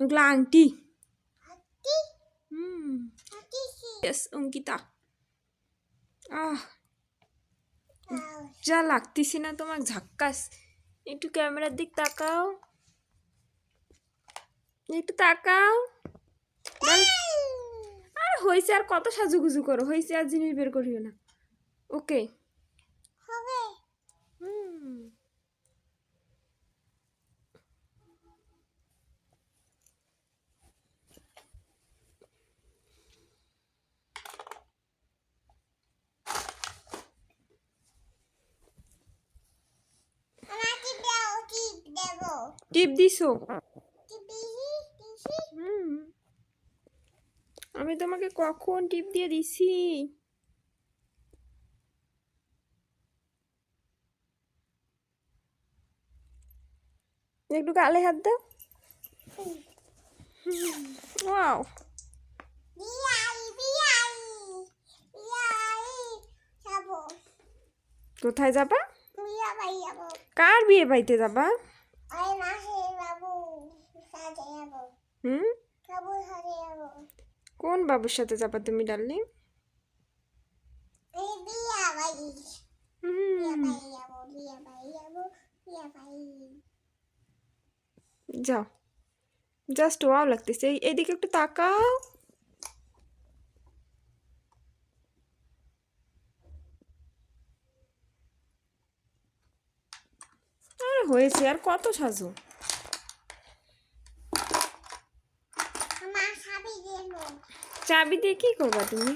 ওগুলো আংটি অঙ্কিতা আহ যা লাগতেছি না তোমার ঝাক্কাস। একটু ক্যামেরার দিক তাকাও। একটু তাকাও। আর হয়েছে আর কত সাজুগুজু করো। হয়েছে আর জিনিস বের করিও না। ওকে হুম টিপ দিছো? আমি তোমাকে কখন টিপ দিয়ে দিছি? একটু গালে হাত দাও। ওয়াও। কোথায় যাবা। কার বিয়ে বাড়িতে যাবা? হুম? কোন বাবুর সাথে যাবা তুমি ডার্লিং? যাও। জাস্ট ওয়াও লাগতেছে। এই- এইদিকে একটু তাকাও আরে হয়েছে আর কত সাজু? চাবি দিয়ে কি করবা তুমি?